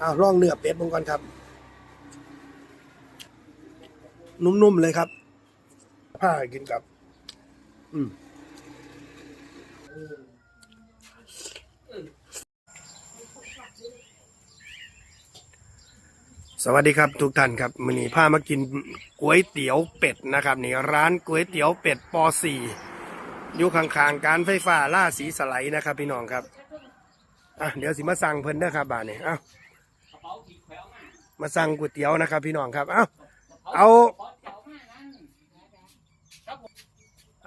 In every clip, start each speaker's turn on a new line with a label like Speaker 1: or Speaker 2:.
Speaker 1: อ้าวลองเนื้อเป็ดมึงก่อนครับ นุ่มๆเลยครับ ผ้ากินกับ อืมสวัสดีครับทุกท่านครับมื้อนี้พามากินก๋วยเตี๋ยวเป็ดนะครับนี่ร้านก๋วยเตี๋ยวเป็ดป .4 อยู่ข้างๆการไฟฟ้าล่าสีสไลด์นะครับ พี่น้องครับอะเดี๋ยวสิมาสั่งเพิ่นเด้ครับบ้าทนี้อ้า มาสั่งก๋วยเตี๋ยวนะครับ พี่น้องครับ เอ้าเอา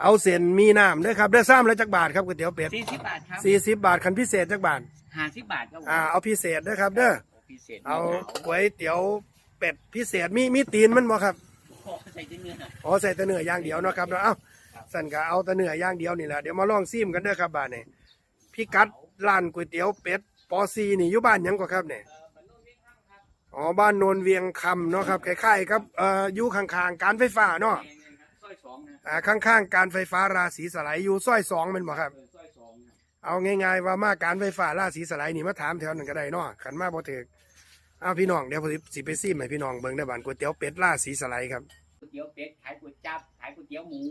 Speaker 1: เอาเส้นมีน้ำเด้อครับเด้อซ้ำแล้วจักบาทครับก๋วยเตี๋ยวเป็ด
Speaker 2: สี่สิบบาทครับ
Speaker 1: สี่สิบบาทคันพิเศษจักบาท
Speaker 2: ห้าสิบบาทครับผม
Speaker 1: อ่าเอาพิเศษเด้อครับเด้อ
Speaker 2: พิเศษ
Speaker 1: เอาก๋วยเตี๋ยวเป็ดพิเศษมีมีตีนมันบ่ครับ
Speaker 2: พอใส่เนื้อ
Speaker 1: อ๋อใส่แต่เนื้อย่างเดียวเนาะครับเนาะเอ้าสั่นก็เอาแต่เนื้อย่างเดียวนี่แหละเดี๋ยวมาลองซิมกันเด้อครับบ้านนี่พี่กัดร้านก๋วยเตี๋ยวเป็ดปอซีนี่อยู่บ้านหยังกว่าครับเนี่ย อ๋อบ้านโนนเวียงคำเนาะครับคล้ายๆครับเอ่ออยู่ข้างๆการไฟฟ้าเนาะ
Speaker 2: ซอยสองนะ
Speaker 1: อ่าข้างๆการไฟฟ้าราศีสไลด์อยู่ซอยสองแมันบ่ครับ
Speaker 2: เออซอยสองนะ
Speaker 1: เอาง่ายๆว่ามาการไฟฟ้าราศีสไลด์นี่มาถามแถวนั้นก็ได้เนาะขันมาบ่ถึกเอาพี่น้องเดี๋ยวผมสิไปซิมให้พี่น้องเบิ่งได้บ้านก๋วยเตี๋ยวเป็ดราศีสไลด์ครับ
Speaker 2: ก๋วยเตี๋ยวเป็ดขายก๋วยจั๊บขายก๋วยเตี๋ยวหมู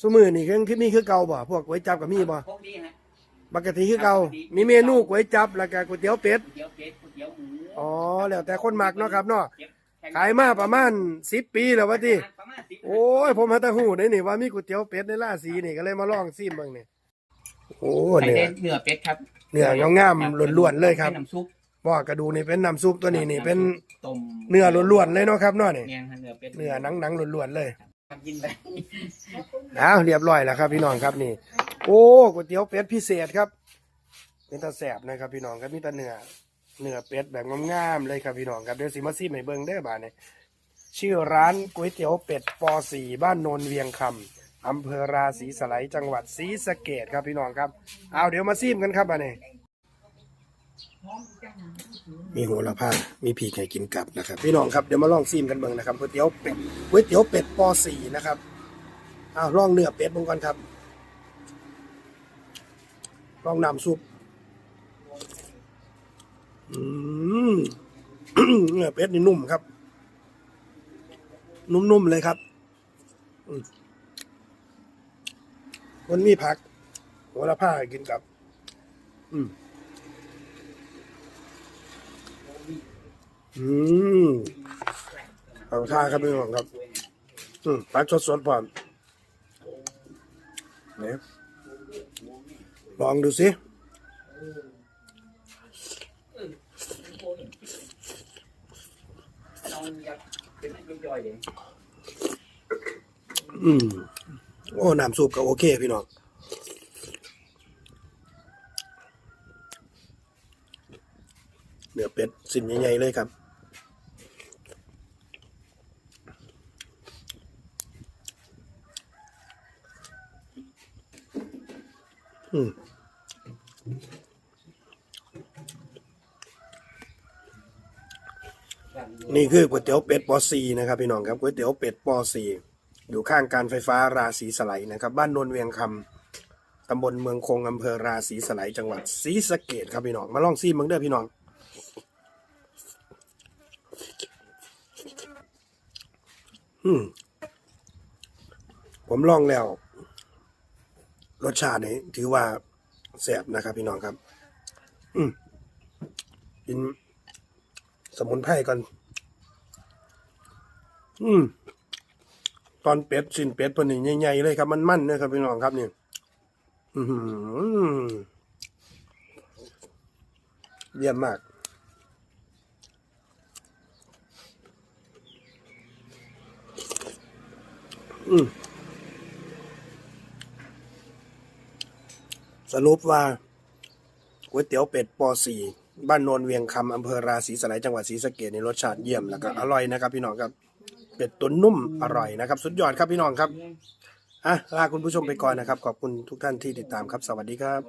Speaker 1: ซุมื้อนี่คือคือมีคือเก่าบ่พวกก๋วยจั๊บก็มีบ่
Speaker 2: พวกนี้ฮะ
Speaker 1: ปกติคือเก่ามีเมนูก๋วยจั๊บแล้วก็ก๋วยเตี๋ยวเป็ด
Speaker 2: ก๋วยเตี๋ยวเป็ดก๋วยเตี๋ยวหมู
Speaker 1: อ๋อแล้วแต่คนมักเนาะครับเนาะ
Speaker 2: เก็บแข่ง
Speaker 1: ขายมาประมาณ10ปีแล้วว่าติ
Speaker 2: ประมาณสิบ
Speaker 1: โอ้ยผมหาแต่ฮู้ได้นี่ว่ามีก๋วยเตี๋ยวเป็ดในราศีนี่ก็เลยมาลองซิมเบิ่งนี่โอ้
Speaker 2: ใส่
Speaker 1: เนื้อ
Speaker 2: ได้เนื้อเป็ดครับ
Speaker 1: เนื้องามๆล้วนๆเลยครับ
Speaker 2: ป็นน้ำซุป
Speaker 1: ว่ากระดูกนี่เป็นน้ำซุปตัวนี้นี่เป็น
Speaker 2: ต้ม
Speaker 1: เนื้อล้วนๆเลยเนาะครับเนาะนี่
Speaker 2: เนี่ยฮะเนื้อเป็ด
Speaker 1: เนื้อหนังๆล้วนๆเลย
Speaker 2: ครับกินไป
Speaker 1: อ้าวเรียบร้อยแล้วครับ พี่น้องครับนี่ โอ้ก๋วยเตี๋ยวเป็ดพิเศษครับ เป็นตาแสบนะครับพี่น้องครับมีแตาเนื้อ เนื้อเป็ดแบบงามๆเลยครับพี่น้องครับเดี๋ยวสิมาซีมให้เบิ่งเด้อบาดนี้ชื่อร้านก๋วยเตี๋ยวเป็ดป .4 บ้านโนนเวียงคำอำเภอราศีสไลจังหวัดศรีสะเกดครับพี่น้องครับเอาเดี๋ยวมาซีมกันครับบาดนี้มีโหระพามีผีไก่กินกับนะครับ พี่น้องครับเดี๋ยวมาลองซีมกันเบิ่งนะครับก๋วยเตี๋ยวเป็ดก๋วยเตี๋ยวเป็ดป .4 นะครับอ้าวลองเนื้อเป็ดมึงก่อนครับลองน้ำซุป เนื้อเป็ดนี่นุ่มครับ นุ่มๆเลยครับมันมีผักหระพาให้กินกับ อืมอืมเอาท่าครับพี่น้องครับ อืมผักสดๆพร้อมเนี่ยลองดูสิ
Speaker 2: อื
Speaker 1: มโอ้น้ำซุปก็โอเคพี่น้องเนื้อเป็ดสิ่นใหญ่ๆเลยครับอืม นี่คือก๋วยเตี๋ยวเป็ดปอซีนะครับพี่น้องครับก๋วยเตี๋ยวเป็ดปอซีอยู่ข้างการไฟฟ้าราศีสไลนะครับ บ้านนนเวียงคำตำบลเมืองคงอำเภอราศีสไลจังหวัดศรีสะเกดครับพี่น้องมาลองซีมึงเด้อพี่น้องอืมผมลองแล้ว รสชาตินี่ถือว่าแซ่บนะครับพี่น้องครับ อืมกิน มุนไพรก่อน อืม ตอนเป็ดสินเป็ดตัวนี้ใหญ่ๆเลยครับ มันมันเลยครับพี่น้องครับนี่อือหือเยี่ยมมากอืมสรุปว่าก๋วยเตี๋ยวเป็ดป .4 บ้านโนนเวียงคำอำเภอราศีสไลยจังหวัดศรีสะเกดในรสชาติเยี่ยมแล้วก็อร่อยนะครับ พี่น้องครับเป็ดตุ๋นนุ่มอร่อยนะครับ สุดยอดครับพี่น้องครับอะลาคุณผู้ชมไปก่อนนะครับ ขอบคุณทุกท่านที่ติดตามครับ สวัสดีครับ